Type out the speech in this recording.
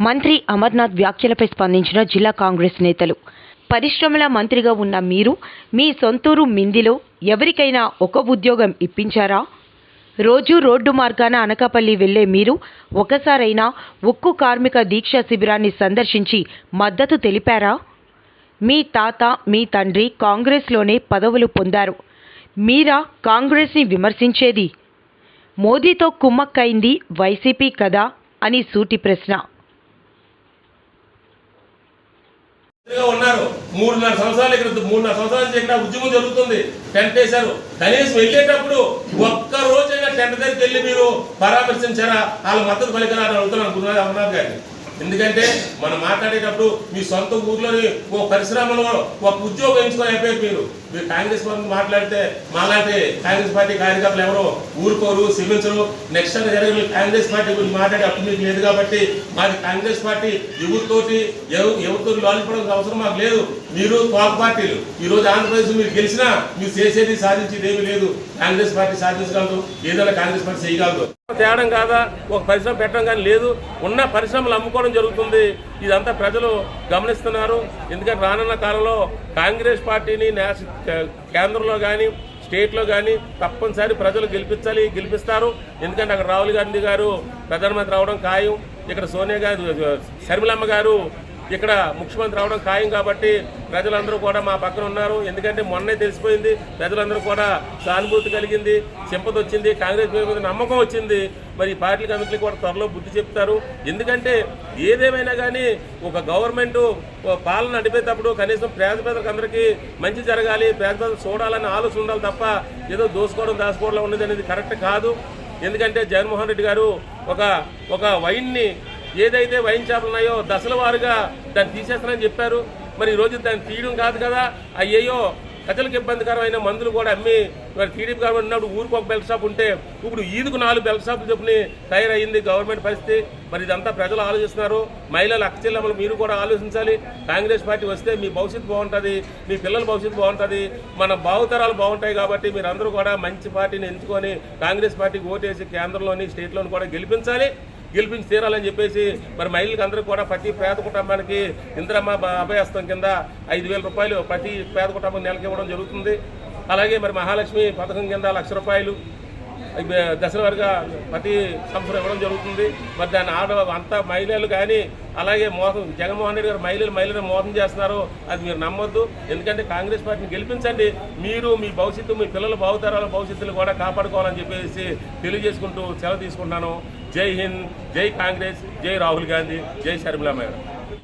మంత్రి అమర్నాథ్ వ్యాఖ్యలపై స్పందించిన జిల్లా కాంగ్రెస్ నేతలు. పరిశ్రమల మంత్రిగా ఉన్న మీరు మీ సొంతూరు మిందిలో ఎవరికైనా ఒక ఉద్యోగం ఇప్పించారా? రోజు రోడ్డు మార్గాన అనకాపల్లి వెళ్ళే మీరు ఒకసారైనా ఉక్కు కార్మిక దీక్షా శిబిరాన్ని సందర్శించి మద్దతు తెలిపారా? మీ తాత మీ తండ్రి కాంగ్రెస్లోనే పదవులు పొందారు. మీరా కాంగ్రెస్ని విమర్శించేది? మోదీతో కుమ్మక్కైంది వైసీపీ కదా అని సూటి ప్రశ్న మంత్రిగా ఉన్నారు మూడున్నర సంవత్సరాల క్రితం మూడున్నర సంవత్సరాల నుంచి ఇక్కడ ఉద్యమం జరుగుతుంది. టెంట్ వేశారు. కనీసం వెళ్ళేటప్పుడు ఒక్క రోజైనా టెంట్ దగ్గరికి వెళ్ళి మీరు పరామర్శించారా? వాళ్ళ మద్దతు పలికరా అని అడుగుతున్నాను గురునాథ్ అమర్నాథ్ గారిని. ఎందుకంటే మనం మాట్లాడేటప్పుడు మీ సొంత ఊర్లోని ఓ పరిశ్రమలో ఒక ఉద్యోగం ఎంచుకొని అయిపోయారు మీరు. మీరు కాంగ్రెస్ పార్టీ మాట్లాడితే మాలాంటి కాంగ్రెస్ పార్టీ కార్యకర్తలు ఎవరో ఊరుకోరు క్షమించరు. నెక్స్ట్ టైం జరిగే కాంగ్రెస్ పార్టీ గురించి మాట్లాడే అప్పుడు మీకు లేదు కాబట్టి మాది కాంగ్రెస్ పార్టీ. ఎవరితోటి ఎవరు ఎవరితో లాలిపడం అవసరం మాకు లేదు. మీరు తోక పార్టీలు. ఈరోజు ఆంధ్రప్రదేశ్ మీరు గెలిచినా మీరు చేసేది సాధించేది ఏమీ లేదు. కాంగ్రెస్ పార్టీ సాధించగలదు. ఏదైనా కాంగ్రెస్ పార్టీ చేయగలదు. తేడం కాదా? ఒక పరిశ్రమ పెట్టడం కానీ లేదు. ఉన్న పరిశ్రమలు అమ్ముకోవడం జరుగుతుంది. ఇదంతా ప్రజలు గమనిస్తున్నారు. ఎందుకంటే రానున్న కాలంలో కాంగ్రెస్ పార్టీని నేష కేంద్రంలో కానీ స్టేట్లో కానీ తప్పనిసరి ప్రజలు గెలిపించాలి గెలిపిస్తారు. ఎందుకంటే అక్కడ రాహుల్ గాంధీ గారు ప్రధానమంత్రి అవడం ఖాయం. ఇక్కడ సోనియా గాంధీ శర్మిలమ్మ గారు ఇక్కడ ముఖ్యమంత్రి రావడం ఖాయం కాబట్టి ప్రజలందరూ కూడా మా పక్కన ఉన్నారు. ఎందుకంటే మొన్నే తెలిసిపోయింది ప్రజలందరూ కూడా సానుభూతి కలిగింది సింపతి వచ్చింది కాంగ్రెస్ మీద నమ్మకం వచ్చింది. మరి ఈ పార్టీలకు కూడా త్వరలో బుద్ధి చెప్తారు. ఎందుకంటే ఏదేమైనా కానీ ఒక గవర్నమెంట్ పాలన నడిపేటప్పుడు కనీసం పేద పేదలకు అందరికీ మంచి జరగాలి పేద ప్రజలు చూడాలని ఆలోచన ఉండాలి తప్ప ఏదో దోసుకోవడం దాచుకోవడం ఉన్నది అనేది కరెక్ట్ కాదు. ఎందుకంటే జగన్మోహన్ రెడ్డి గారు ఒక ఒక వైన్ని ఏదైతే వైన్ షాపులు ఉన్నాయో దశల వారుగా దాన్ని తీసేస్తానని చెప్పారు. మరి ఈరోజు దాన్ని తీయడం కాదు కదా. అయ్యయ్యో ప్రజలకు ఇబ్బందికరమైన మందులు కూడా అమ్మి మరి టీడీపీ గవర్నమెంట్ ఉన్నప్పుడు ఊరికి ఒక బెల్ట్ షాప్ ఉంటే ఇప్పుడు ఈదుకు నాలుగు బెల్ట్ షాపులు చెప్పుని తయారయ్యింది గవర్నమెంట్ పరిస్థితి. మరి ఇదంతా ప్రజలు ఆలోచిస్తున్నారు. మహిళలు అక్కచెల్లెమ్మలు మీరు కూడా ఆలోచించాలి. కాంగ్రెస్ పార్టీ వస్తే మీ భవిష్యత్తు బాగుంటుంది మీ పిల్లల భవిష్యత్తు బాగుంటుంది మన భావతరాలు బాగుంటాయి కాబట్టి మీరందరూ కూడా మంచి పార్టీని ఎంచుకొని కాంగ్రెస్ పార్టీకి ఓటేసి కేంద్రంలోని స్టేట్లోని కూడా గెలిపించాలి. గెలిపించి తీరాలని చెప్పేసి మరి మహిళలకు అందరూ కూడా ప్రతి పేద కుటుంబానికి ఇందిరమ్మ అభయస్తం కింద ఐదు వేల రూపాయలు ప్రతి పేద కుటుంబం నెలకి ఇవ్వడం జరుగుతుంది. అలాగే మరి మహాలక్ష్మి పథకం కింద లక్ష రూపాయలు దశల వారిగా ప్రతి సంవత్సరం ఇవ్వడం జరుగుతుంది. మరి దాన్ని ఆడ అంతా మహిళలు కానీ అలాగే మోసం జగన్మోహన్ రెడ్డి గారు మహిళలు మహిళలు మోసం చేస్తున్నారు. అది మీరు నమ్మొద్దు. ఎందుకంటే కాంగ్రెస్ పార్టీని గెలిపించండి. మీరు మీ భవిష్యత్తు మీ పిల్లల భావతరాల భవిష్యత్తులు కూడా కాపాడుకోవాలని చెప్పేసి తెలియజేసుకుంటూ సెలవు తీసుకుంటున్నాను. జై హింద్ జై కాంగ్రెస్ జై రాహుల్ గాంధీ జై షర్మిలా మేడం.